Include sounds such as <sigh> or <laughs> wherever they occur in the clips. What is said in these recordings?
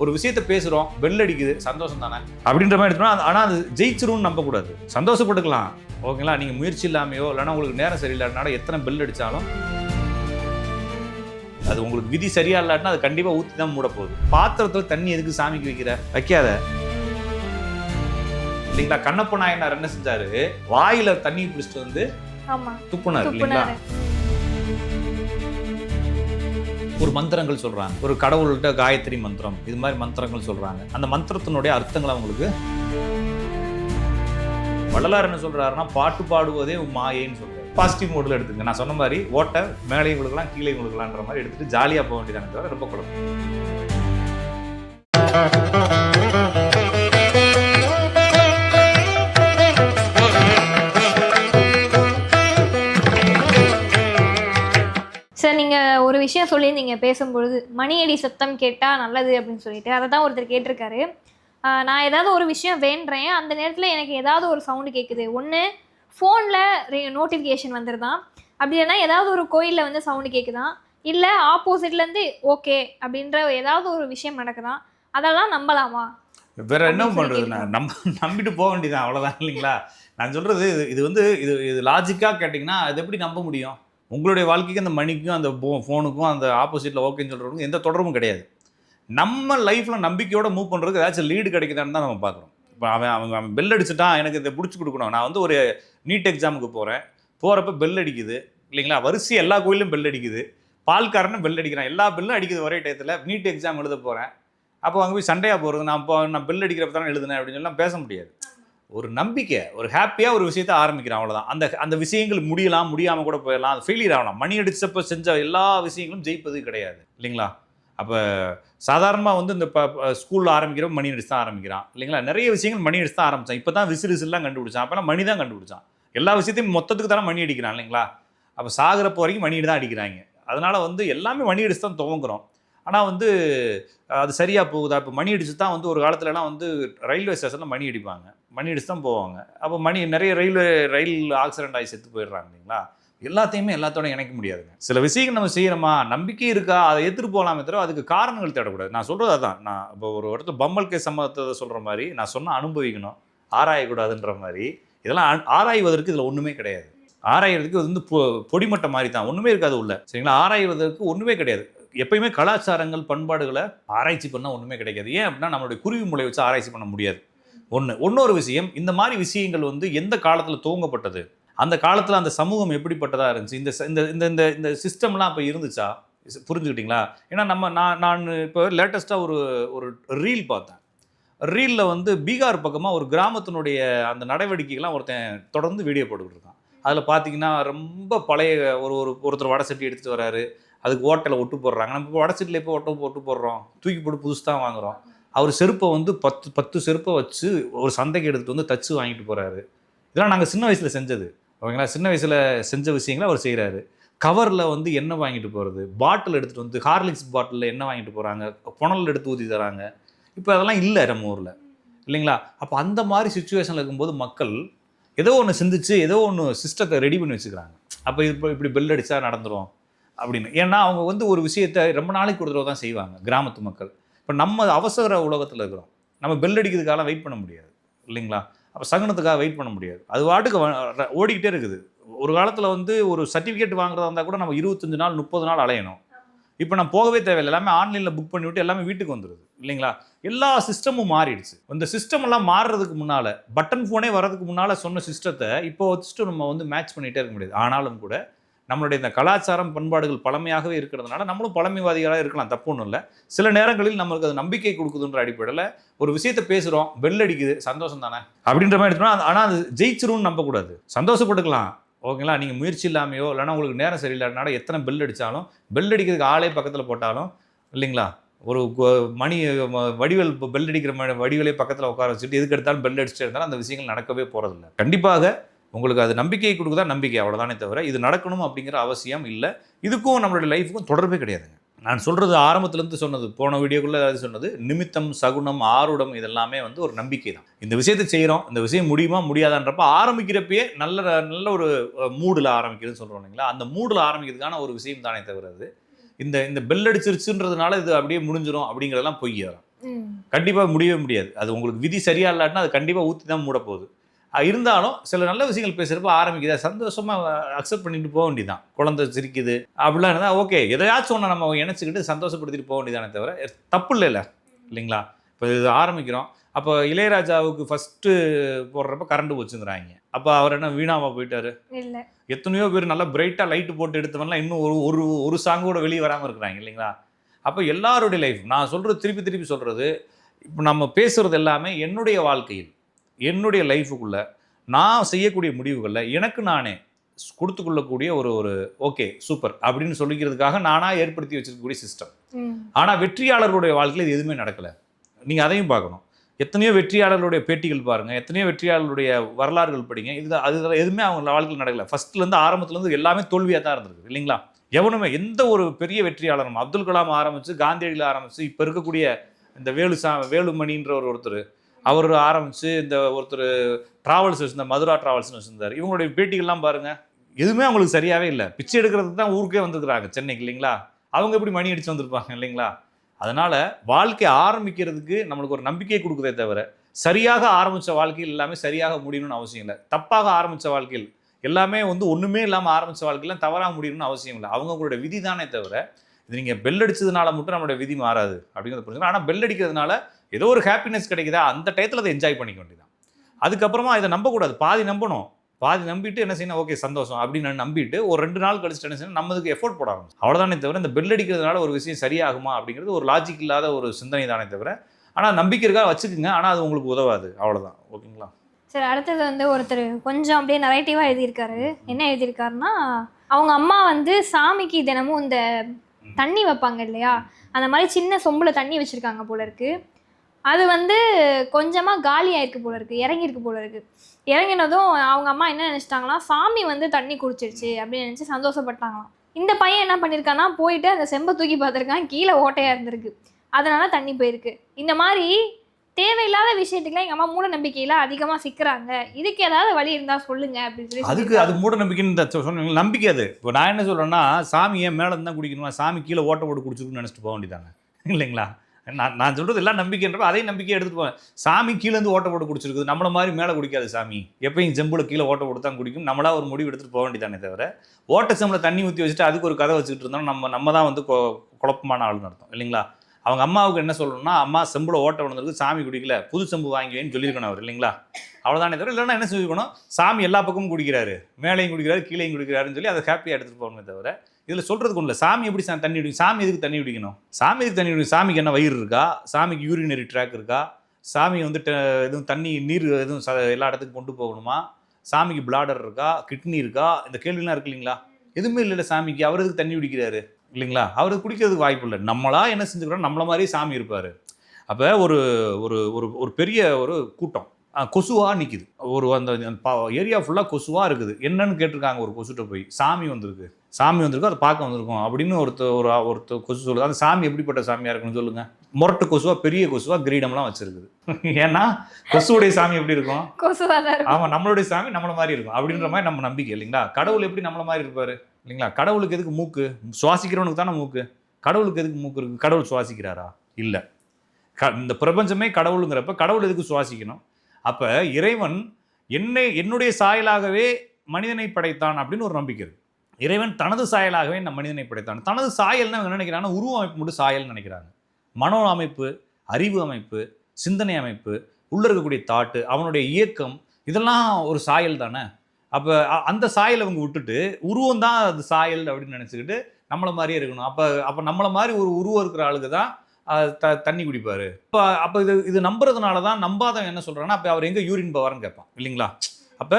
ஒரு விஷயத்த பேசுகிறோம் பெல் அடிக்குது சந்தோஷம் தானே? அப்படின்ற மாதிரி எடுத்தோம்னா ஆனால் அது ஜெயிச்சிரும்னு நம்பக்கூடாது. சந்தோஷப்பட்டுக்கலாம். ஓகேங்களா நீங்கள் முயற்சி இல்லாமையோ இல்லைன்னா உங்களுக்கு நேரம் சரியில்லாதனால எத்தனை பெல் அடித்தாலும் அது உங்களுக்கு விதி சரியா இல்லாட்டினா அது கண்டிப்பாக ஊற்றி தான் மூட போகுது பாத்திரத்தில் தண்ணி எதுக்கு சாமிக்கு வைக்கிற? வைக்காத. இல்லைங்களா? கண்ணப்ப நாயனார் என்ன செஞ்சாரு? வாயில தண்ணி பிடிச்சிட்டு வந்து ஆமா. துப்புனார் இல்லைங்களா? ஒரு மந்திரங்கள் சொல்றாங்க. ஒரு கடவுள்கிட்ட காயத்ரி மந்திரம் இது மாதிரி மந்திரங்கள் சொல்றாங்க. அந்த மந்திரத்தினுடைய அர்த்தங்கள் அவங்களுக்கு வள்ளலார் என்ன சொல்றாருன்னா பாட்டு பாடுவதே உன் மாயைன்னு சொல்றாரு. பாசிட்டிவ் மோடில் எடுத்துங்க நான் சொன்ன மாதிரி ஓட்டை மேலையும் இவங்களுக்குலாம் கீழே இவங்களுக்குலான்ற மாதிரி எடுத்துட்டு ஜாலியாக போக வேண்டியதானே தவிர ரொம்ப குழப்பம். ஒரு விஷயம் சொல்லியிருந்தீங்க பேசும்பொழுது மணியடி சத்தம் கேட்டா நல்லது அப்படின்னு சொல்லிட்டு அதை தான் ஒருத்தர் கேட்டிருக்காரு. நான் ஏதாவது ஒரு விஷயம் வேண்டுறேன் அந்த நேரத்தில் எனக்கு ஏதாவது ஒரு சவுண்டு கேட்குது ஒன்று ஃபோனில் நோட்டிஃபிகேஷன் வந்துருதான். அப்படி இல்லைன்னா ஏதாவது ஒரு கோயிலில் வந்து சவுண்டு கேட்குதான் இல்லை ஆப்போசிட்லேருந்து ஓகே அப்படின்ற ஏதாவது ஒரு விஷயம் நடக்குதான். அதெல்லாம் நம்பலாமா? வேற என்ன சொல்லி நான் நம்ப நம்பிட்டு போக வேண்டியதான் அவ்வளவுதான் இல்லைங்களா? நான் சொல்றது இது இது வந்து இது இது லாஜிக்கா கேட்டிங்கன்னா அது எப்படி நம்ப முடியும்? உங்களுடைய வாழ்க்கைக்கு அந்த மணிக்கும் அந்த ஃபோனுக்கும் அந்த ஆப்போசிட்டில் ஓகேன்னு சொல்கிறவங்க எந்த தொடர்பும் கிடையாது. நம்ம லைஃப்பில் நம்பிக்கையோட மூவ் பண்ணுறதுக்கு ஏதாச்சும் லீடு கிடைக்குதான்னு தான் நம்ம பார்க்குறோம். இப்போ அவன் அவன் அவன் பெல் அடிச்சுட்டான் எனக்கு இதை பிடிச்சி கொடுக்கணும். நான் வந்து ஒரு நீட் எக்ஸாமுக்கு போகிறேன் போகிறப்ப பெல் அடிக்குது. இல்லைங்களா? வரிசை எல்லா கோயிலும் பெல் அடிக்குது. பால்காரனும் பெல் அடிக்கிறான். எல்லா பெல்லும் அடிக்குது ஒரே டயத்தில். நீட் எக்ஸாம் எழுத போகிறேன் அப்போ அங்கே போய் சண்டையாக போகிறது நான் இப்போ நான் பெல் அடிக்கிறப்ப தானே எழுதுனேன் அப்படின்னு சொல்லலாம் பேச முடியாது. ஒரு நம்பிக்கை ஒரு ஹாப்பியாக ஒரு விஷயத்த ஆரம்பிக்கிறேன் அவ்வளோதான் அந்த அந்த விஷயங்கள் முடியலாம் முடியாமல் கூட போயிடலாம் அது ஃபெயிலியர் ஆகலாம் மணி அடித்தப்போ செஞ்ச எல்லா விஷயங்களும் ஜெயிப்பது கிடையாது இல்லைங்களா? அப்போ சாதாரணமாக வந்து இந்த இப்போ ஸ்கூலில் ஆரம்பிக்கிறோம் மணி அடிச்சு தான் ஆரம்பிக்கிறான் இல்லைங்களா? நிறைய விஷயங்கள் மணி அடிச்சு தான் ஆரம்பித்தான் இப்போ தான் விசிறு விசிலாம் கண்டுபிடிச்சான். அப்போலாம் மணி தான் கண்டுபிடிச்சான். எல்லா விஷயத்தையும் மொத்தத்துக்கு தானே மணி அடிக்கிறான் இல்லைங்களா? அப்போ சாகிறப்ப வரைக்கும் மணி தான் அடிக்கிறாங்க. அதனால் வந்து எல்லாமே மணி அடிச்சு தான் துவங்குறோம். ஆனால் வந்து அது சரியாக போகுதா? இப்போ மணி அடிச்சு தான் வந்து ஒரு காலத்துலலாம் வந்து ரயில்வே ஸ்டேஷனில் மணி அடிப்பாங்க. மணி அடிச்சு தான் போவாங்க. அப்போ மணி நிறைய ரயில்வே ரயில் ஆக்சிடென்ட் ஆகி செத்து போயிடுறாங்க இல்லைங்களா? எல்லாத்தையுமே எல்லாத்தோட இணைக்க முடியாதுங்க. சில விஷயங்கள் நம்ம செய்யறோமா? நம்பிக்கை இருக்கா? அதை எடுத்துகிட்டு போகலாமே தவிர அதுக்கு காரணங்கள் தேடக்கூடாது. நான் சொல்கிறது அதான். நான் இப்போ ஒரு இடத்துல பம்மல் கே சம்பவத்தை சொல்கிற மாதிரி நான் சொன்ன அனுபவிக்கணும். ஆராயக்கூடாதுன்ற மாதிரி. இதெல்லாம் ஆ- ஆராய்வதற்கு இதில் ஒன்றுமே கிடையாது. ஆராய்வதற்கு இது வந்து பொ- பொடிமட்டம் மாதிரி தான் ஒன்றுமே இருக்காது உள்ள. சரிங்களா? ஆராய்வதற்கு ஒன்றுமே கிடையாது. எப்பயுமே கலாச்சாரங்கள் பண்பாடுகளை ஆராய்ச்சி பண்ணால் ஒன்றுமே கிடைக்காது. ஏன் அப்படின்னா நம்மளுடைய குருவி முளை வச்சு ஆராய்ச்சி பண்ண முடியாது. ஒன்று இன்னொரு விஷயம் இந்த மாதிரி விஷயங்கள் வந்து எந்த காலத்தில் துவங்கப்பட்டது? அந்த காலத்தில் அந்த சமூகம் எப்படிப்பட்டதாக இருந்துச்சு? இந்த இந்த இந்த இந்த இந்த சிஸ்டம்லாம் அப்போ இருந்துச்சா? புரிஞ்சுக்கிட்டிங்களா புரிஞ்சுக்கிட்டீங்களா? ஏன்னா நம்ம நான் நான் இப்போ லேட்டஸ்ட்டாக ஒரு ஒரு ரீல் பார்த்தேன். ரீலில் வந்து பீகார் பக்கமாக ஒரு கிராமத்தினுடைய அந்த நடவடிக்கைகள்லாம் ஒருத்தன் தொடர்ந்து வீடியோ போட்டுக்கிட்டு இருக்கான். அதில் பார்த்தீங்கன்னா ரொம்ப பழைய ஒரு ஒரு ஒருத்தர் வடை சட்டி எடுத்துகிட்டு வராரு. அதுக்கு ஓட்டையில் ஒட்டு போடுறாங்க. நம்ம இப்போ வடசீட்டில் சட்டியில் ஒட்ட போடுறோம்? தூக்கி போட்டு புதுசு தான் வாங்குறோம். அவர் செருப்பை வந்து பத்து பத்து செருப்பை வச்சு ஒரு சந்தைக்கு எடுத்துகிட்டு வந்து தச்சு வாங்கிட்டு போகிறாரு இதெல்லாம் நாங்கள் சின்ன வயசில் செஞ்சது. ஓகேங்களா? சின்ன வயசில் செஞ்ச விஷயங்களை அவர் செய்கிறாரு கவரில் வந்து எண்ணெய் வாங்கிட்டு போகிறது பாட்டில் எடுத்துகிட்டு வந்து ஹார்லிக்ஸ் பாட்டிலில் எண்ணெய் வாங்கிட்டு போகிறாங்க புனல் எடுத்து ஊற்றி தராங்க. இப்போ அதெல்லாம் இல்லை நம்ம ஊரில். இல்லைங்களா? அப்போ அந்த மாதிரி சுச்சுவேஷனில் இருக்கும்போது மக்கள் ஏதோ ஒன்று சிந்திச்சு ஏதோ ஒன்று சிஸ்டத்தை ரெடி பண்ணி வச்சுக்கிறாங்க. அப்போ இப்போ இப்படி பெல் அடித்தா நடந்துடும் அப்படின்னு. ஏன்னா அவங்க வந்து ஒரு விஷயத்தை ரொம்ப நாளைக்கு ஒரு தடவை தான் செய்வாங்க கிராமத்து மக்கள். இப்போ நம்ம அவசர உலகத்தில் இருக்கிறோம். நம்ம பெல் அடிக்கிறதுக்காக வெயிட் பண்ண முடியாது இல்லைங்களா? அப்போ சகனத்துக்காக வெயிட் பண்ண முடியாது. அது வாட்டுக்கு ஓடிக்கிட்டே இருக்குது. ஒரு காலத்தில் வந்து ஒரு சர்டிஃபிகேட் வாங்குறதா இருந்தால் கூட நம்ம இருபத்தஞ்சு நாள் முப்பது நாள் அலையணும். இப்போ நான் போகவே தேவையில்லை. எல்லாமே ஆன்லைனில் புக் பண்ணி விட்டு எல்லாமே வீட்டுக்கு வந்துடுது இல்லைங்களா? எல்லா சிஸ்டமும் மாறிடுச்சு. இந்த சிஸ்டம் எல்லாம் மாறுறதுக்கு முன்னால் பட்டன் ஃபோனே வர்றதுக்கு முன்னால் சொன்ன சிஸ்டத்தை இப்போ வச்சுட்டு நம்ம வந்து மேட்ச் பண்ணிகிட்டே இருக்க முடியாது. ஆனாலும் கூட நம்மளுடைய இந்த கலாச்சாரம் பண்பாடுகள் பழமையாகவே இருக்கிறதுனால நம்மளும் பழமைவாதிகளாக இருக்கலாம் தப்பு ஒன்றும் இல்லை. சில நேரங்களில் நம்மளுக்கு அது நம்பிக்கை கொடுக்குதுன்ற அடிப்படையில் ஒரு விஷயத்த பேசுகிறோம் பெல் அடிக்குது சந்தோஷம் தானே? அப்படின்ற மாதிரி எடுத்தோம்னா ஆனால் அது ஜெயிச்சிரும்னு நம்பக்கூடாது. சந்தோஷப்பட்டுக்கலாம். ஓகேங்களா? நீங்கள் முயற்சி இல்லாமையோ இல்லைன்னா உங்களுக்கு நேரம் சரியில்லாதனால எத்தனை பெல் அடித்தாலும் பெல் அடிக்கிறதுக்கு ஆளே பக்கத்தில் போட்டாலும் இல்லைங்களா? ஒரு மணி வடிவல் பெல் அடிக்கிற வடிவலே பக்கத்தில் உட்கார வச்சுட்டு எதுக்கு எடுத்தாலும் பெல் அடிச்சுட்டு இருந்தாலும் அந்த விஷயங்கள் நடக்கவே போகிறதில்ல கண்டிப்பாக உங்களுக்கு அது நம்பிக்கையை கொடுக்குதா? நம்பிக்கை. அவ்வளோதானே தவிர இது நடக்கணும் அப்படிங்கிற அவசியம் இல்லை. இதுக்கும் நம்மளுடைய லைஃபுக்கும் தொடர்பே கிடையாதுங்க. நான் சொல்கிறது ஆரம்பத்துலேருந்து சொன்னது போன வீடியோக்குள்ளே அது சொன்னது நிமித்தம் சகுனம் ஆருடம் இதெல்லாமே வந்து ஒரு நம்பிக்கை தான். இந்த விஷயத்தை செய்கிறோம் இந்த விஷயம் முடியுமா முடியாதான்றப்ப ஆரம்பிக்கிறப்பயே நல்ல நல்ல ஒரு மூடில் ஆரம்பிக்கிறதுன்னு சொல்கிறோம் இல்லைங்களா? அந்த மூடில் ஆரம்பிக்கிறதுக்கான ஒரு விஷயம் தானே தவிர அது. இந்த இந்த பெல் அடிச்சிருச்சுன்றதுனால இது அப்படியே முடிஞ்சிடும் அப்படிங்கிறதெல்லாம் பொய்யாரம். கண்டிப்பாக முடியவே முடியாது. அது உங்களுக்கு விதி சரியா இல்லாட்டினா அது கண்டிப்பாக ஊற்றி தான் மூட போகுது இருந்தாலும் சில நல்ல விஷயங்கள் பேசுகிறப்ப ஆரம்பிக்குது. அதை சந்தோஷமா அக்செப்ட் பண்ணிட்டு போக வேண்டியதான் குழந்தை சிரிக்குது. அப்படிலாம் இருந்தால் ஓகே எதையாச்சும் ஒன்று நம்ம இணைச்சிக்கிட்டு சந்தோஷப்படுத்திட்டு போக வேண்டியதானே தவிர தப்பு இல்லைல்ல இல்லைங்களா? இப்போ இது ஆரம்பிக்கிறோம். அப்போ இளையராஜாவுக்கு ஃபஸ்ட்டு போடுறப்ப கரண்ட் போச்சுங்கிறாங்க அப்போ அவர் என்ன வீணாவா போயிட்டாரு? எத்தனையோ பேர் நல்லா பிரைட்டாக லைட்டு போட்டு எடுத்தவன்லாம் இன்னும் ஒரு ஒரு ஒரு சாங்கோட வெளியே வராமல் இருக்கிறாங்க இல்லைங்களா? அப்போ எல்லாருடைய லைஃப் நான் சொல்கிறது திருப்பி திருப்பி சொல்கிறது இப்போ நம்ம பேசுகிறது எல்லாமே என்னுடைய வாழ்க்கையில். என்னுடைய லைஃபுக்குள்ளே நான் செய்யக்கூடிய முடிவுகளில் எனக்கு நானே கொடுத்து கொள்ளக்கூடிய ஒரு ஒரு ஓகே சூப்பர் அப்படின்னு சொல்லிக்கிறதுக்காக நானாக ஏற்படுத்தி வச்சிருக்கக்கூடிய சிஸ்டம். ஆனால் வெற்றியாளர்களுடைய வாழ்க்கையில் இது எதுவுமே நடக்கலை. நீங்கள் அதையும் பார்க்கணும். எத்தனையோ வெற்றியாளர்களுடைய பேட்டிகள் பாருங்க எத்தனையோ வெற்றியாளர்களுடைய வரலாறுகள் படிங்க. இது அது எதுவுமே அவங்க வாழ்க்கையில் நடக்கல. ஃபர்ஸ்ட்லேருந்து ஆரம்பத்துலேருந்து எல்லாமே தோல்வியாக தான் இருந்திருக்கு இல்லைங்களா? எவனுமே எந்த ஒரு பெரிய வெற்றியாளரும் அப்துல் கலாம் ஆரம்பிச்சு காந்தியடியில் ஆரம்பிச்சு இப்போ இருக்கக்கூடிய இந்த வேலு சா வேலுமணின்ற ஒரு ஒருத்தர் அவர் ஆரம்பித்து இந்த ஒருத்தர் ட்ராவல்ஸ் வச்சுருந்தார் மதுரா ட்ராவல்ஸ்னு வச்சுருந்தார். இவங்களுடைய பேட்டிகள்லாம் பாருங்கள் எதுவுமே அவங்களுக்கு சரியாகவே இல்லை. பிச்சை எடுக்கிறதுக்கு தான் ஊருக்கே வந்துருக்குறாங்க சென்னைக்கு இல்லைங்களா? அவங்க எப்படி மணி அடித்து வந்திருப்பாங்க இல்லைங்களா? அதனால் வாழ்க்கை ஆரம்பிக்கிறதுக்கு நம்மளுக்கு ஒரு நம்பிக்கை கொடுக்குதே தவிர சரியாக ஆரம்பித்த வாழ்க்கையில் எல்லாமே சரியாக முடியணும்னு அவசியம் இல்லை. தப்பாக ஆரம்பித்த வாழ்க்கையில் எல்லாமே வந்து ஒன்றுமே இல்லாமல் ஆரம்பிச்ச வாழ்க்கையில் தவறாக முடியணும்னு அவசியம் இல்லை. அவங்கவுங்களோட விதி தானே தவிர இது நீங்க பெல் அடிச்சதுனால மட்டும் நம்மளோட விதி மாறாது அப்படிங்கிறத புரிஞ்சுக்கணும். ஆனால் பெல் அடிக்கிறதுனால ஏதோ ஒரு ஹாப்பினஸ் கிடைக்குதா அந்த டயத்தில் அதை என்ஜாய் பண்ணிக்க வேண்டியதான் அதுக்கப்புறமா இதை நம்பக்கூடாது. பாதி நம்பணும். பாதி நம்பிட்டு என்ன செய்யணும்? ஓகே சந்தோஷம் அப்படின்னு நம்பிட்டு ஒரு ரெண்டு நாள் கழிச்சுட்டு என்ன செய்யணும்? நம்ம இதுக்கு எஃபோர்ட் போட ஆரம்பிச்சு அவ்வளோதானே தவிர இந்த பெல் அடிக்கிறதுனால ஒரு விஷயம் சரியாகுமா அப்படிங்கிறது ஒரு லாஜிக் இல்லாத ஒரு சிந்தனை தானே தவிர ஆனால் நம்பிக்கை இருக்கா வச்சுக்கோங்க. ஆனால் அது உங்களுக்கு உதவாது. அவ்வளோதான் ஓகேங்களா? சரி அடுத்தது வந்து ஒருத்தர் கொஞ்சம் அப்படியே நரேட்டிவாக எழுதியிருக்காரு. என்ன எழுதியிருக்காருன்னா அவங்க அம்மா வந்து சாமிக்கு தினமும் இந்த தண்ணி வைப்பாங்க இல்லையா? அந்த மாதிரி சின்ன சொம்பில் தண்ணி வச்சுருக்காங்க போல இருக்கு. அது வந்து கொஞ்சமாக காலி ஆயிருக்கு போல இருக்கு இறங்கியிருக்கு போல இருக்கு. இறங்கினதும் அவங்க அம்மா என்ன நினச்சிட்டாங்கன்னா சாமி வந்து தண்ணி குடிச்சிருச்சு அப்படின்னு நினச்சி சந்தோஷப்பட்டாங்களாம். இந்த பையன் என்ன பண்ணியிருக்கான்னா போயிட்டு அந்த செம்பை தூக்கி பார்த்துருக்கான் கீழே ஓட்டையாக இருந்திருக்கு. அதனால தண்ணி போயிருக்கு. இந்த மாதிரி தேவையில்லாத விஷயத்துக்குலாம் எங்கள் அம்மா மூட நம்பிக்கையில அதிகமாக சிக்கிறாங்க. இதுக்கு ஏதாவது வழி இருந்தால் சொல்லுங்க அப்படின்னு சொல்லி அதுக்கு அது மூட நம்பிக்கைன்னு சொன்னீங்க நம்பிக்கை அது. இப்போ நான் என்ன சொல்றேன்னா சாமி ஏன் மேலே தான் குடிக்கணுமா? சாமி கீழே ஓட்ட போட்டு குடிச்சிருக்குன்னு நினச்சிட்டு போக வேண்டியதானே <laughs> இல்லைங்களா? நான் நான் சொல்றது எல்லாம் நம்பிக்கைன்றப்ப அதே நம்பிக்கையை எடுத்துட்டு போவேன். சாமி கீழே இருந்து ஓட்ட போட்டு குடிச்சிருக்குது. நம்மள மாதிரி மேலே குடிக்காது சாமி. எப்பயும் செம்புல கீழே ஓட்ட போட்டு தான் குடிக்கும். நம்மளா ஒரு முடிவு எடுத்துட்டு போக வேண்டியதானே தவிர ஓட்ட செம்பில் தண்ணி ஊற்றி வச்சுட்டு அதுக்கு ஒரு கதை வச்சுக்கிட்டு இருந்தோம் நம்ம நம்ம தான் வந்து கொ- குழப்பமான ஆளுன்னு அர்த்தம். இல்லைங்களா? அவங்க அம்மாவுக்கு என்ன சொல்லணும்னா அம்மா செம்புல ஓட்ட விழுந்திருக்கு சாமி குடிக்கல புது செம்பு வாங்கிவேன்னு சொல்லியிருக்கணும் அவர் இல்லைங்களா? அவ்வளோதானே தவிர இல்லைன்னா என்ன சொல்லிருக்கணும் சாமி எல்லா பக்கமும் குடிக்கிறாரு. மேலையும் குடிக்கிறாரு கீழையும் குடிக்கிறாருன்னு சொல்லி அதை ஹாப்பியாக எடுத்துகிட்டு போகணுமே தவிர இதில் சொல்கிறதுக்கு ஒன்றும் இல்லை. சாமி எப்படி சா- தண்ணி குடிக்கும் சாமி எதுக்கு தண்ணி குடிக்கணும்? சாமி எதுக்கு தண்ணி குடிக்கும் சாமிக்கு என்ன வயிறு இருக்கா? சாமிக்கு யூரினரி ட்ராக் இருக்கா? சாமி வந்து எதுவும் தண்ணி நீர் எதுவும் ச எல்லா இடத்துக்கும் கொண்டு போகணுமா? சாமிக்கு பிளாடர் இருக்கா? கிட்னி இருக்கா? இந்த கேள்விலாம் இருக்கு இல்லைங்களா? எதுவுமே இல்லைல்ல சாமிக்கு. அவர் எதுக்கு தண்ணி குடிக்கிறாரு? இல்லைங்களா? அவருக்கு குடிக்கிறதுக்கு வாய்ப்பு இல்லை. நம்மளா என்ன செஞ்சுக்கிறோம்? நம்மள மாதிரி சாமி இருப்பார். அப்போ ஒரு ஒரு ஒரு பெரிய ஒரு கூட்டம். கொசுவாக நிற்கிது ஒரு அந்த ஏரியா ஃபுல்லாக கொசுவாக இருக்குது. என்னன்னு கேட்டிருக்காங்க ஒரு கொசுட்ட போய். சாமி வந்திருக்கு. சாமி வந்திருக்கு? அதை பார்க்க வந்திருக்கோம் அப்படின்னு ஒருத்தர் ஒரு ஒருத்தர் கொசு சொல்லுது. அந்த சாமி எப்படிப்பட்ட சாமியாக இருக்குன்னு சொல்லுங்க. முரட்டு கொசுவா பெரிய கொசுவா கிரீடம்லாம் வச்சிருக்குது. <laughs> ஏன்னா கொசுவுடைய சாமி எப்படி இருக்கும்? கொசுவாக தான் இருக்கும். ஆமா நம்மளுடைய சாமி நம்மள மாதிரி இருக்கும். அப்படின்ற மாதிரி நம்ம நம்பிக்கை இல்லைங்களா? கடவுள் எப்படி நம்மள மாதிரி இருப்பாரு? இல்லைங்களா? கடவுளுக்கு எதுக்கு மூக்கு? சுவாசிக்கிறவனுக்கு தானே மூக்கு. கடவுளுக்கு எதுக்கு மூக்கு இருக்குது கடவுள் சுவாசிக்கிறாரா? இல்லை. க இந்த பிரபஞ்சமே கடவுளுங்கிறப்ப கடவுள் எதுக்கு சுவாசிக்கணும்? அப்போ இறைவன் என்னை என்னுடைய சாயலாகவே மனிதனை படைத்தான் அப்படின்னு ஒரு நம்பிக்கை இருக்குது இறைவன் தனது சாயலாகவே நம் மனிதனை படைத்தான். தனது சாயல்னு அவங்க என்ன நினைக்கிறாங்கன்னா உருவ அமைப்பு மட்டும் சாயல்னு நினைக்கிறாங்க. மனோ அமைப்பு அறிவு அமைப்பு சிந்தனை அமைப்பு உள்ள இருக்கக்கூடிய தாட்டு அவனுடைய இயக்கம் இதெல்லாம் ஒரு சாயல் தானே? அப்போ அந்த சாயலை அவங்க விட்டுட்டு உருவம் தான் அது சாயல் அப்படின்னு நினச்சிக்கிட்டு நம்மளை மாதிரியே இருக்கணும். அப்போ அப்போ நம்மளை மாதிரி ஒரு உருவம் இருக்கிற ஆளுக்கு தான் த தண்ணி குடிப்பார். இப்போ அப்போ இது இது நம்புறதுனால தான் நம்பாதவன் என்ன சொல்கிறான்னா அப்போ அவர் எங்கே யூரின் போவார்னு கேட்பான் இல்லைங்களா? அப்போ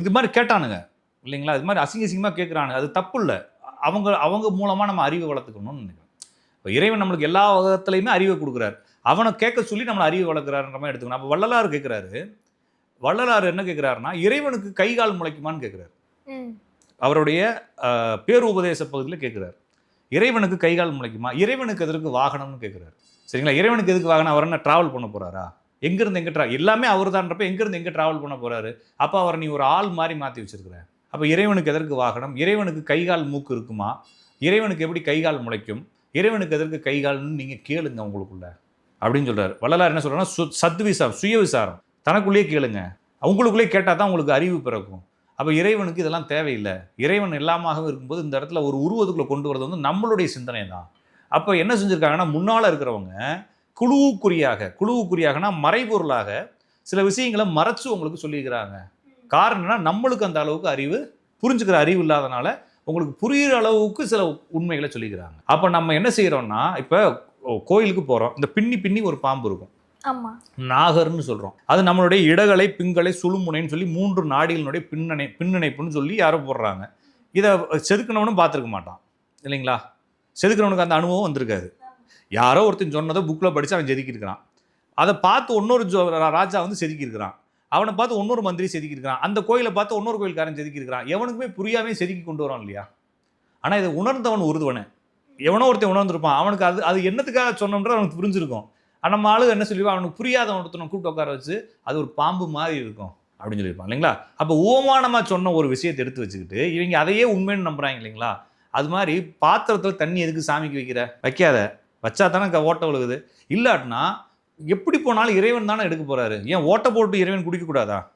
இது மாதிரி கேட்டானுங்க இல்லைங்களா? இது மாதிரி அசிங்க அசிங்கமாக கேட்குறானுங்க அது தப்பு இல்லை. அவங்க அவங்க மூலமாக நம்ம அறிவை வளர்த்துக்கணும்னு நினைக்கிறேன். இப்போ இறைவன் நம்மளுக்கு எல்லா வகத்துலையுமே அறிவை கொடுக்குறாரு. அவனை கேட்க சொல்லி நம்மளை அறிவை வளர்க்குறாருன்ற மாதிரி எடுத்துக்கணும். அப்போ வள்ளலார் கேட்குறாரு வள்ளலார் என்ன கேட்குறாருன்னா இறைவனுக்கு கை கால் முளைக்குமான்னு கேட்குறாரு அவருடைய பேருபதேச பகுதியில் கேட்குறாரு இறைவனுக்கு கை கால் முளைக்குமா? இறைவனுக்கு எதற்கு வாகனம்னு கேட்குறாரு சரிங்களா? இறைவனுக்கு எதுக்கு வாகனம்? அவர் என்ன டிராவல் பண்ண போறாரா? எங்கேருந்து எங்கே ட்ரா எல்லாமே அவர் தான்றப்ப எங்கேருந்து எங்கே டிராவல் பண்ண போறாரு? அப்போ அவரை நீ ஒரு ஆள் மாதிரி மாற்றி வச்சிருக்கிற. அப்போ இறைவனுக்கு எதற்கு வாகனம்? இறைவனுக்கு கை கால் மூக்கு இருக்குமா? இறைவனுக்கு எப்படி கை கால் முளைக்கும்? இறைவனுக்கு எதற்கு கை கால்னு நீங்கள் கேளுங்க உங்களுக்குள்ள. அப்படின்னு சொல்றாரு. வள்ளலார் என்ன சொல்றாருன்னா சு சத் விசாரம் சுய விசாரம் தனக்குள்ளேயே கேளுங்க. அவங்களுக்குள்ளேயே கேட்டால் தான் உங்களுக்கு அறிவு பிறக்கும். அப்போ இறைவனுக்கு இதெல்லாம் தேவையில்லை. இறைவன் எல்லாமாகவும் இருக்கும்போது இந்த இடத்துல ஒரு உருவத்துக்குள்ளே கொண்டு வரது வந்து நம்மளுடைய சிந்தனை தான் அப்போ என்ன செஞ்சுருக்காங்கன்னா முன்னால் இருக்கிறவங்க குழுவுக்குரியாக குழுவுக்குரியாகனா மறைபொருளாக சில விஷயங்களை மறைச்சு உங்களுக்கு சொல்லியிருக்கிறாங்க. காரணம் என்னன்னா நம்மளுக்கு அந்த அளவுக்கு அறிவு புரிஞ்சுக்கிற அறிவு இல்லாதனால உங்களுக்கு புரிகிற அளவுக்கு சில உண்மைகளை சொல்லிக்கிறாங்க அப்போ நம்ம என்ன செய்கிறோம்னா இப்போ கோயிலுக்கு போகிறோம் இந்த பின்னி பின்னி ஒரு பாம்பு இருக்கும். நாகர்னு சொல்கிறோம் அது நம்மளுடைய இடகலை பிங்களை சுழுமுனைன்னு சொல்லி மூன்று நாடிகளினுடைய பின்னணை பின்னிணைப்புன்னு சொல்லி யாரோ போடுறாங்க. இதை செதுக்கினவனும் பார்த்துருக்க மாட்டான். இல்லைங்களா? செதுக்கிறவனுக்கு அந்த அனுபவம் வந்திருக்காது. யாரோ ஒருத்தன் சொன்னதை புக்கில் படித்து அவன் செதுக்கியிருக்கிறான். அதை பார்த்து இன்னொரு ஜோ- ராஜா வந்து செதுக்கியிருக்கிறான். அவனை பார்த்து இன்னொரு மந்திரி செதுக்கியிருக்கிறான். அந்த கோயிலை பார்த்து இன்னொரு கோயில்காரன் செதுக்கியிருக்கிறான். எவனுக்குமே புரியாமே செதுக்கி கொண்டு வரான் இல்லையா? ஆனால் இதை உணர்ந்தவன் உருதுவனே எவனோ ஒருத்தன் உணர்ந்திருப்பான். அவனுக்கு அது அது என்னத்துக்காக சொன்னோன்ற அவனுக்கு புரிஞ்சிருக்கும். நம்ம ஆளு என்ன சொல்லிடுவான் அவனுக்கு புரியாதவன் ஒருத்தனை கூப்பிட்டு உட்கார வச்சு அது ஒரு பாம்பு மாதிரி இருக்கும் அப்படின்னு சொல்லியிருப்பான் இல்லைங்களா? அப்போ ஓமானமாக சொன்ன ஒரு விஷயத்தை எடுத்து வச்சுக்கிட்டு இவங்க அதையே உண்மைன்னு நம்புகிறாங்க இல்லைங்களா? அது மாதிரி பாத்திரத்தில் தண்ணி எதுக்கு சாமிக்கு வைக்கிற? வைக்காத. வச்சா தானே க- ஓட்டை விழுகுது. இல்லாட்டினா எப்படி போனாலும் இறைவன் தானே எடுக்க போகிறாரு ஏன் ஓட்டை போட்டு இறைவன் குடிக்கக்கூடாதா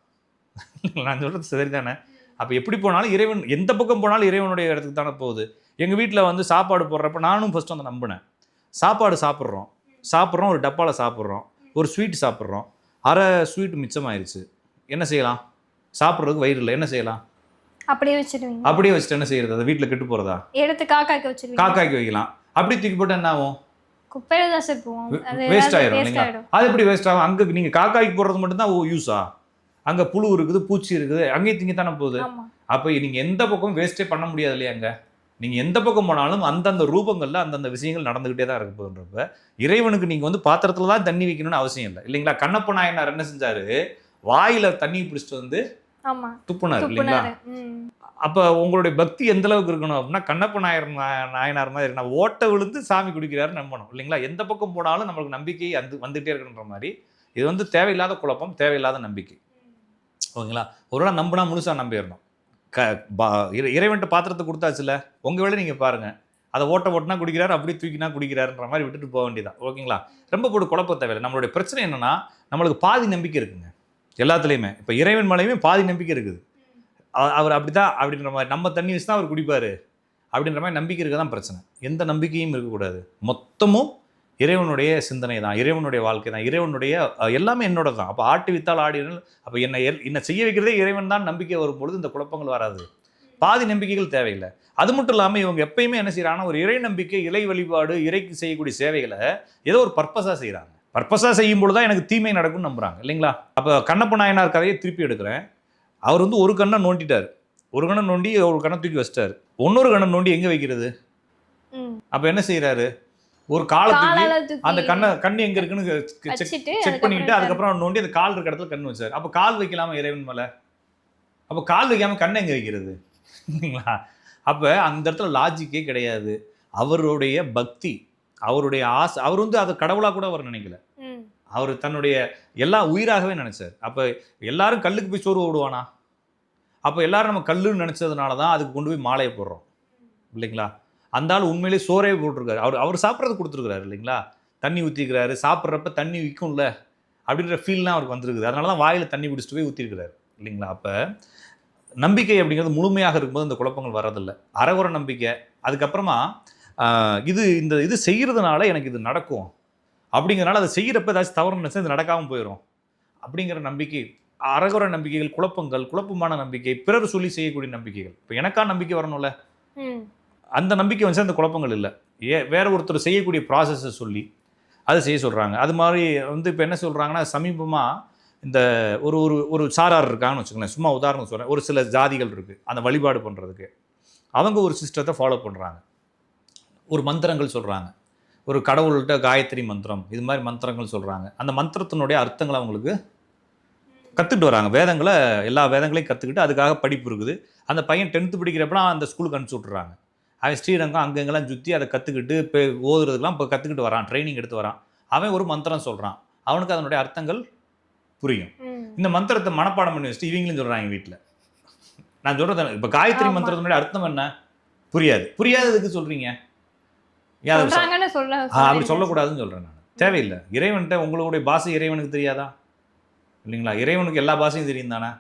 <laughs> நான் சொல்றது சரிதானே? அப்போ எப்படி போனாலும் இறைவன் எந்த பக்கம் போனாலும் இறைவனுடைய இடத்துக்கு தானே போகுது. எங்கள் வீட்டில் வந்து சாப்பாடு போடுறப்ப நானும் ஃபஸ்ட்டு வந்து நம்பினேன். சாப்பாடு சாப்பிட்றோம். சாப்பிட்றோம் ஒரு டப்பாவில் சாப்பிட்றோம் ஒரு ஸ்வீட் சாப்பிட்றோம். அரை ஸ்வீட் மிச்சமாயிருச்சு. என்ன செய்யலாம்? சாப்பிட்றதுக்கு வயிறு இல்லை. என்ன செய்யலாம்? அப்படியே வச்சிருவீங்க அப்படியே வச்சுட்டு என்ன செய்யறது? அதை வீட்டில் கெட்டு போகிறதா எடுத்து காக்காக்கு வச்சிருவீங்க காக்காய்க்கு வைக்கலாம். அப்படி தூக்கி போட்டு என்ன ஆகும்? குப்பையில தான் சார் போவோம் வேஸ்ட் வேஸ்ட் இல்லைங்களா? ஆயிடும். அது எப்படி வேஸ்ட் ஆகும்? அங்கே நீங்கள் காக்காய்க்கு போடுறது மட்டும்தான் ஓ யூஸா அங்கே புழு இருக்குது பூச்சி இருக்குது அங்கேயும் திங்க தானே போகுது அப்போ நீங்கள் எந்த பக்கம் வேஸ்ட்டே பண்ண முடியாது இல்லையாங்க நீங்கள் எந்த பக்கம் போனாலும் அந்தந்த ரூபங்களில் அந்தந்த விஷயங்கள் நடந்துக்கிட்டே தான் இருக்க போகுன்றப்ப இறைவனுக்கு நீங்கள் வந்து பாத்திரத்தில் தான் தண்ணி வைக்கணும்னு அவசியம் இல்லை. இல்லைங்களா? கண்ணப்ப நாயனார் என்ன செஞ்சாரு? வாயில தண்ணி பிடிச்சிட்டு வந்து துப்புனார் இல்லைங்களா? அப்போ உங்களுடைய பக்தி எந்த அளவுக்கு இருக்கணும் அப்படின்னா கண்ணப்ப நாயர் நாயனார் மாதிரி நான் ஓட்ட விழுந்து சாமி குடிக்கிறாரு நம்பணும் இல்லைங்களா? எந்த பக்கம் போனாலும் நம்மளுக்கு நம்பிக்கை வந்து வந்துகிட்டே இருக்கணுன்ற மாதிரி இது வந்து தேவையில்லாத குழப்பம் தேவையில்லாத நம்பிக்கை. ஓகேங்களா? ஒரு வேளை நம்பினா முழுசாக நம்பிடணும். க பா இறை- பாத்திரத்தை கொடுத்தாச்சுல உங்கள் வேலை நீங்கள் பாருங்கள் அதை ஓட்ட ஓட்டினா குடிக்கிறாரு அப்படி தூக்கினா குடிக்கிறாருன்ற மாதிரி விட்டுட்டு போக வேண்டியதான் ஓகேங்களா? ரொம்ப போட்டு குழப்ப தேவையில்லை. நம்மளுடைய பிரச்சனை என்னன்னா நம்மளுக்கு பாதி நம்பிக்கை இருக்குங்க. எல்லாத்துலேயுமே. இப்போ இறைவன் மலையுமே பாதி நம்பிக்கை இருக்குது. அவர் அப்படி தான் அப்படின்ற மாதிரி நம்ம தண்ணி வச்சு தான் அவர் குடிப்பார். அப்படின்ற மாதிரி நம்பிக்கை இருக்க தான் பிரச்சனை. எந்த நம்பிக்கையும் இருக்கக்கூடாது. மொத்தமும் இறைவனுடைய சிந்தனை தான் இறைவனுடைய வாழ்க்கை தான் இறைவனுடைய எல்லாமே என்னோட தான். அப்போ ஆட்டு வித்தால் ஆடினால் அப்போ என்னை என்னை செய்ய வைக்கிறதே இறைவன் தான் நம்பிக்கை வரும்பொழுது இந்த குழப்பங்கள் வராது. பாதி நம்பிக்கைகள் தேவையில்லை. அது மட்டும் இல்லாமல் இவங்க எப்பயுமே என்ன செய்கிறாங்கன்னா ஒரு இறை நம்பிக்கை இறை வழிபாடு இறைக்கு செய்யக்கூடிய சேவைகளை ஏதோ ஒரு பர்பஸாக செய்கிறாங்க பர்பஸாக செய்யும் பொழுது தான் எனக்கு தீமை நடக்கும்னு நம்புறாங்க இல்லைங்களா? அப்போ கண்ணப்ப நாயனார் கதையை திருப்பி எடுக்கிறேன். அவர் வந்து ஒரு கண்ணை நோண்டிட்டார். ஒரு கண்ணை நோண்டி ஒரு கண்ணை தூக்கி வச்சிட்டாரு. இன்னொரு கண்ணை நோண்டி எங்கே வைக்கிறது? அப்போ என்ன செய்கிறாரு ஒரு காலை தூக்கி காலால தூக்கி அந்த கண்ணை கண்ணு எங்கே இருக்குன்னு செக் செக் பண்ணிட்டு அதுக்கப்புறம் நோண்டி அந்த கால் இருக்க இடத்துல கண் வச்சார். அப்போ கால் வைக்கலாமா இறைவன் மேலே? அப்போ கால் வைக்காம கண்ணை எங்கே வைக்கிறது? இல்லைங்களா? அப்போ அந்த இடத்துல லாஜிக்கே கிடையாது. அவருடைய பக்தி அவருடைய ஆசை அவர் வந்து அதை கடவுளாக கூட அவர் நினைக்கல. அவர் தன்னுடைய எல்லா உயிராகவே நினைச்சார். அப்போ எல்லாரும் கல்லுக்கு போய் சோறு ஓடுவானா அப்போ எல்லாரும் நம்ம கல்லுன்னு நினச்சதுனால தான் அதுக்கு கொண்டு போய் மாலையை போடுறோம். இல்லைங்களா? அந்த ஆள் உண்மையிலே சோறே போட்டிருக்காரு. அவர் அவர் சாப்பிட்றது கொடுத்துருக்காரு இல்லைங்களா? தண்ணி ஊற்றிருக்கிறாரு சாப்பிட்றப்ப தண்ணி விற்கும்ல? அப்படின்ற ஃபீல்லாம் அவருக்கு வந்திருக்குது. அதனால தான் வாயில் தண்ணி பிடிச்சிட்டு போய் ஊற்றிருக்கிறாரு இல்லைங்களா? அப்போ நம்பிக்கை அப்படிங்கிறது முழுமையாக இருக்கும்போது இந்த குழப்பங்கள் வரதில்லை அறகுறை நம்பிக்கை. அதுக்கப்புறமா இது இந்த இது செய்கிறதுனால எனக்கு இது நடக்கும். அப்படிங்கிறனால அதை செய்கிறப்ப ஏதாச்சும் தவறு நினைச்சா இது நடக்காமல் போயிடும். அப்படிங்கிற நம்பிக்கை அறகுறை நம்பிக்கைகள் குழப்பங்கள் குழப்பமான நம்பிக்கை பிறர் சொல்லி செய்யக்கூடிய நம்பிக்கைகள். இப்போ எனக்கா நம்பிக்கை வரணும்ல? அந்த நம்பிக்கை வந்து அந்த குழப்பங்கள் இல்லை. ஏ வேறு ஒருத்தர் செய்யக்கூடிய ப்ராசஸை சொல்லி அதை செய்ய சொல்கிறாங்க அது மாதிரி வந்து இப்போ என்ன சொல்கிறாங்கன்னா சமீபமாக இந்த ஒரு ஒரு ஒரு சாரார் இருக்காங்கன்னு வச்சுக்கோங்களேன். சும்மா உதாரணம் சொல்கிறேன் ஒரு சில ஜாதிகள் இருக்குது அந்த வழிபாடு பண்ணுறதுக்கு அவங்க ஒரு சிஸ்டத்தை ஃபாலோ பண்ணுறாங்க ஒரு மந்திரங்கள் சொல்கிறாங்க ஒரு கடவுள்கிட்ட காயத்ரி மந்திரம் இது மாதிரி மந்திரங்கள் சொல்கிறாங்க அந்த மந்திரத்தினுடைய அர்த்தங்களை அவங்களுக்கு கற்றுக்கிட்டு வராங்க. வேதங்களை எல்லா வேதங்களையும் கற்றுக்கிட்டு அதுக்காக படிப்பு இருக்குது. அந்த பையன் டென்த்து படிக்கிறப்பலாம் அந்த ஸ்கூலுக்கு அனுப்பிச்சி விட்றாங்க அவன் ஸ்ரீரங்கம் அங்கங்கெல்லாம் சுற்றி அதை கற்றுக்கிட்டு இப்போ ஓதுறதுக்கெல்லாம் இப்போ கற்றுக்கிட்டு வரான் ட்ரைனிங் எடுத்து வரான். அவன் ஒரு மந்திரம் சொல்கிறான் அவனுக்கு அதனுடைய அர்த்தங்கள் புரியும். இந்த மந்திரத்தை மனப்பாடம் பண்ணி வச்சுட்டு இவங்களும் சொல்கிறாங்க வீட்டில் நான் சொல்கிறது இப்போ காயத்ரி. மந்திரத்தினுடைய அர்த்தம் என்ன? புரியாது. புரியாததுக்கு சொல்கிறீங்க அப்படி சொல்லக்கூடாதுன்னு சொல்கிறேன் நான். தேவையில்லை. இறைவன்கிட்ட உங்களுடைய பாஷை இறைவனுக்கு தெரியாதா? இல்லைங்களா? இறைவனுக்கு எல்லா பாஷையும் தெரியும் தானே?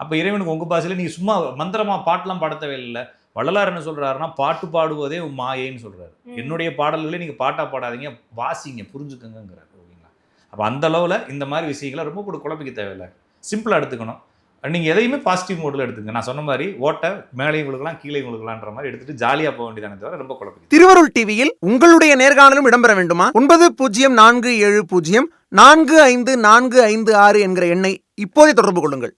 அப்போ இறைவனுக்கு உங்கள் பாஷையில் நீங்கள் சும்மா மந்திரமா பாட்டெலாம் பாட தேவையில்லை. வள்ளலார் என்ன சொல்றாருன்னா பாட்டு பாடுவதே மாயைன்னு சொல்றாரு. ம். என்னுடைய பாடல்களை நீங்கள் பாட்டா பாடாதீங்க வாசிங்க புரிஞ்சுக்கங்கிறாரு ஓகேங்களா? அப்போ அந்த அளவில் இந்த மாதிரி விஷயங்களை ரொம்ப கூட குழப்பிக்க தேவையில்லை. சிம்பிளாக எடுத்துக்கணும். நீங்கள் எதையுமே பாசிட்டிவ் மோடில் எடுத்துங்க. நான் சொன்ன மாதிரி ஓட்டை மேலேயும் விழுகலாம் கீழே விழுகலான்ற மாதிரி எடுத்துட்டு ஜாலியாக போக வேண்டியதானே தவிர ரொம்ப குழப்பிக்க திருவருள் டிவியில் உங்களுடைய நேர்காணலும் இடம்பெற வேண்டுமா? ஒன்பது பூஜ்ஜியம் நான்கு ஏழு பூஜ்ஜியம் நான்கு ஐந்து நான்கு ஐந்து ஆறு என்கிற எண்ணை இப்போதே தொடர்பு கொள்ளுங்கள்.